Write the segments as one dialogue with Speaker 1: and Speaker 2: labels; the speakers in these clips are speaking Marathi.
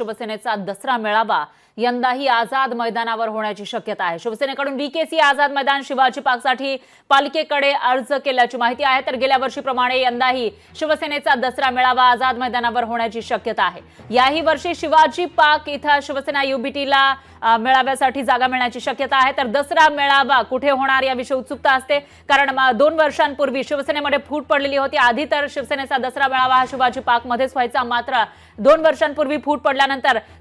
Speaker 1: शिवसेनेचा दसरा मेळावा यंदाही आझाद मैदानावर होण्याची शक्यता आहे. शिवसेनेकडून बीकेसी आझाद मैदान शिवाजी पार्कसाठी पालिकेकडे अर्ज केल्याची माहिती आहे. तर गेल्या वर्षीप्रमाणे यंदाही शिवसेनेचा दसरा मेळावा आझाद मैदानावर होण्याची शक्यता आहे. याही वर्षी शिवाजी पार्क इथं शिवसेना युबीटीला मेळाव्यासाठी जागा मिळण्याची शक्यता आहे. तर दसरा मेळावा कुठे होणार याविषयी उत्सुकता असते. कारण दोन वर्षांपूर्वी शिवसेनेमध्ये फूट पडलेली होती. आधी तर शिवसेनेचा दसरा मेळावा हा शिवाजी पार्कमध्येच व्हायचा. मात्र दोन वर्षांपूर्वी फूट पडल्यानंतर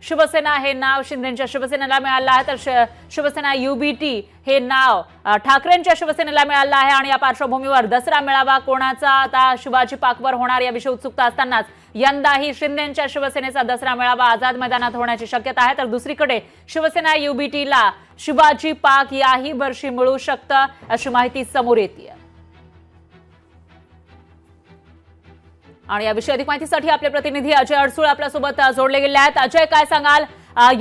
Speaker 1: शिवसेना हे नाव शिंदेच्या शिवसेनेला मिळालं आहे. तर श- शिवसेना युबीटी हे नाव ठाकरेंच्या शिवसेनेला मिळालं आहे. आणि या पार्श्वभूमीवर दसरा मेळावा कोणाचा? आता शिवाजी पाकवर होणार याविषयी उत्सुकता असतानाच यंदाही शिंदेच्या शिवसेनेचा दसरा मेळावा आझाद मैदानात होण्याची शक्यता आहे. तर दुसरीकडे शिवसेना युबीटीला शिवाजी पाक याही वर्षी मिळू शकतं अशी माहिती समोर येते आणि याविषयी अधिक माहितीसाठी आपले प्रतिनिधी अजय अडसूळ आपल्यासोबत जोडले गेले आहेत अजय काय सांगाल?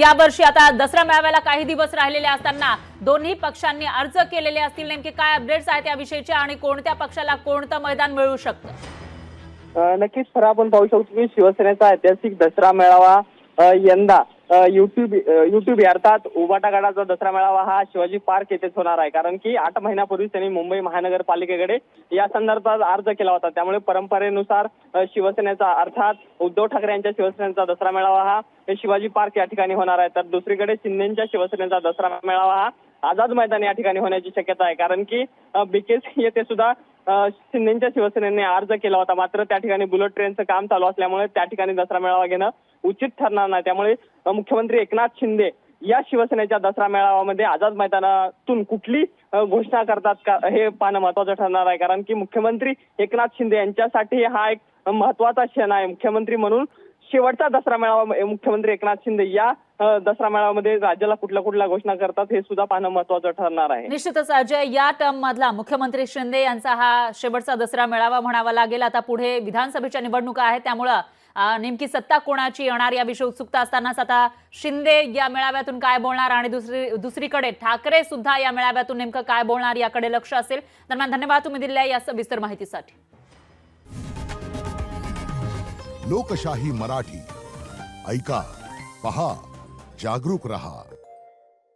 Speaker 1: या वर्षी आता दसरा मेळाव्याला काही दिवस राहिलेले असताना दोन्ही पक्षांनी अर्ज केलेले असतील. नेमके काय अपडेट्स आहेत याविषयीचे आणि कोणत्या पक्षाला कोणतं मैदान मिळू शकतं?
Speaker 2: नक्कीच खरं आपण पाहू शकतो की शिवसेनेचा ऐतिहासिक दसरा मेळावा यंदा युट्यूब युट्यूब अर्थात उबाटा गडाचा दसरा मेळावा हा शिवाजी पार्क येथेच होणार आहे. कारण की आठ महिन्यापूर्वी त्यांनी मुंबई महानगरपालिकेकडे या संदर्भात अर्ज केला होता. त्यामुळे परंपरेनुसार शिवसेनेचा अर्थात उद्धव ठाकरे यांच्या शिवसेनेचा दसरा मेळावा हा शिवाजी पार्क या ठिकाणी होणार आहे. तर दुसरीकडे शिंदेच्या शिवसेनेचा दसरा मेळावा हा आझाद मैदान या ठिकाणी होण्याची शक्यता आहे. कारण की बीकेसी येथे सुद्धा शिंदेच्या शिवसेनेने अर्ज केला होता. मात्र त्या ठिकाणी बुलेट ट्रेनचं काम चालू असल्यामुळे त्या ठिकाणी दसरा मेळावा घेणं उचित ठरणार नाही. त्यामुळे मुख्यमंत्री एकनाथ शिंदे या शिवसेनेच्या दसरा मेळाव्यामध्ये आझाद मैदानातून कुठली घोषणा करतात का हे पाहणं महत्वाचं ठरणार आहे. कारण की मुख्यमंत्री एकनाथ शिंदे यांच्यासाठी हा एक महत्त्वाचा क्षण आहे. मुख्यमंत्री म्हणून शेवटचा दसरा मेळावा मुख्यमंत्री एकनाथ शिंदे या दसरा मेळाव्यामध्ये राज्याला कुठल्या कुठल्या घोषणा करतात हे सुद्धा पाहणं महत्वाचं ठरणार आहे.
Speaker 1: निश्चितच अजय या टर्म मधला मुख्यमंत्री शिंदे यांचा हा शेवटचा दसरा मेळावा म्हणावा लागेल. आता पुढे विधानसभेच्या निवडणुका आहेत त्यामुळं नेमकी सत्ता कोणाची येणार याविषयी उत्सुकता असतानाच आता शिंदे या मेळाव्यातून काय बोलणार आणि दुसरी दुसरीकडे ठाकरे सुद्धा या मेळाव्यातून नेमकं काय बोलणार याकडे लक्ष असेल. दरम्यान धन्यवाद तुम्ही दिलेल्या या सविस्तर माहितीसाठी.
Speaker 3: लोकशाही मराठी. ऐका पहा. जागरूक रहा।